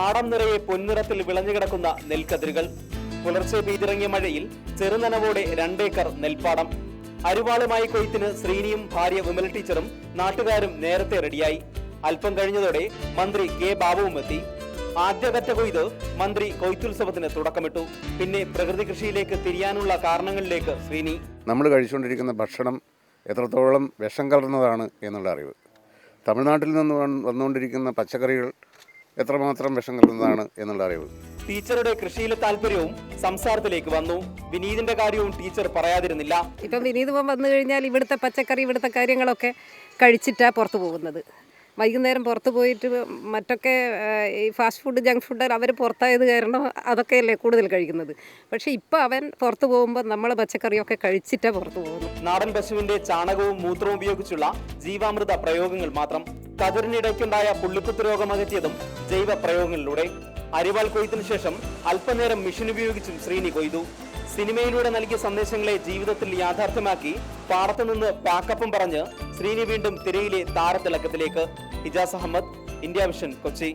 പാടം നിറയെ പൊൻനിറത്തിൽ വിളഞ്ഞുകിടക്കുന്ന നെൽക്കതിരുകൾ. പുലർച്ചെ പെയ്തിറങ്ങിയ മഴയിൽ ചെറുനനവോടെ രണ്ടേക്കർ നെൽപ്പാടം. അരുവാളുമായി കൊയ്ത്തിന് ശ്രീനിയും ഭാര്യ വിമൽ ടീച്ചറും നാട്ടുകാരും നേരത്തെ റെഡിയായി. അല്പം കഴിഞ്ഞതോടെ മന്ത്രി കെ ബാബുവും എത്തി. ആദ്യഘട്ട കൊയ്ത് മന്ത്രി കൊയ്ത്തുത്സവത്തിന് തുടക്കമിട്ടു. പിന്നെ പ്രകൃതി കൃഷിയിലേക്ക് തിരിയാനുള്ള കാരണങ്ങളിലേക്ക് ശ്രീനി. നമ്മൾ കഴിച്ചുകൊണ്ടിരിക്കുന്ന ഭക്ഷണം എത്രത്തോളം വിഷം കലർന്നതാണ് എന്നുള്ള അറിവ്. തമിഴ്നാട്ടിൽ നിന്ന് വന്ന് വന്നുകൊണ്ടിരിക്കുന്ന പച്ചക്കറികൾ എത്രമാത്രം വിഷം കലർന്നതാണ് എന്നുള്ള അറിവ്. ടീച്ചറുടെ കൃഷിയിലെ താല്പര്യവും സംസാരത്തിലേക്ക് വന്നു. വിനീതിന്റെ കാര്യവും ടീച്ചർ പറയാതിരുന്നില്ല. ഇപ്പം വിനീത് വന്നു കഴിഞ്ഞാൽ ഇവിടുത്തെ പച്ചക്കറി ഇവിടുത്തെ കാര്യങ്ങളൊക്കെ കഴിച്ചിട്ടാണ് പുറത്തു പോകുന്നത്. വൈകുന്നേരം പുറത്ത് പോയിട്ട് മറ്റൊക്കെ ഈ ഫാസ്റ്റ് ഫുഡ് ജങ്ക് ഫുഡ് അവർ പുറത്തായത് കാരണം അതൊക്കെയല്ലേ കൂടുതൽ കഴിക്കുന്നത്. പക്ഷേ ഇപ്പോൾ അവൻ പുറത്ത് പോകുമ്പോൾ നമ്മൾ പച്ചക്കറിയൊക്കെ കഴിച്ചിട്ടാണ് പുറത്ത് പോകുന്നത്. നാടൻ പശുവിന്റെ ചാണകവും മൂത്രവും ഉപയോഗിച്ചുള്ള ജീവാമൃത പ്രയോഗങ്ങൾ മാത്രം കതിരിനിടയ്ക്കുണ്ടായ പുള്ളിക്കുത്ത് രോഗം അകറ്റിയതും ജൈവ പ്രയോഗങ്ങളിലൂടെ അരിവാൾ കൊയ്ത്തിനു ശേഷം അല്പനേരം മിഷൻ ഉപയോഗിച്ചും ശ്രീനി കൊയ്തു. സിനിമയിലൂടെ നൽകിയ സന്ദേശങ്ങളെ ജീവിതത്തിൽ യാഥാർത്ഥ്യമാക്കി പാടത്തു നിന്ന് പാക്കപ്പും പറഞ്ഞ് ശ്രീനി വീണ്ടും തിരയിലെ താരത്തിളക്കത്തിലേക്ക് ഇജാസ് അഹമ്മദ് ഇന്ത്യ വിഷൻ കൊച്ചി.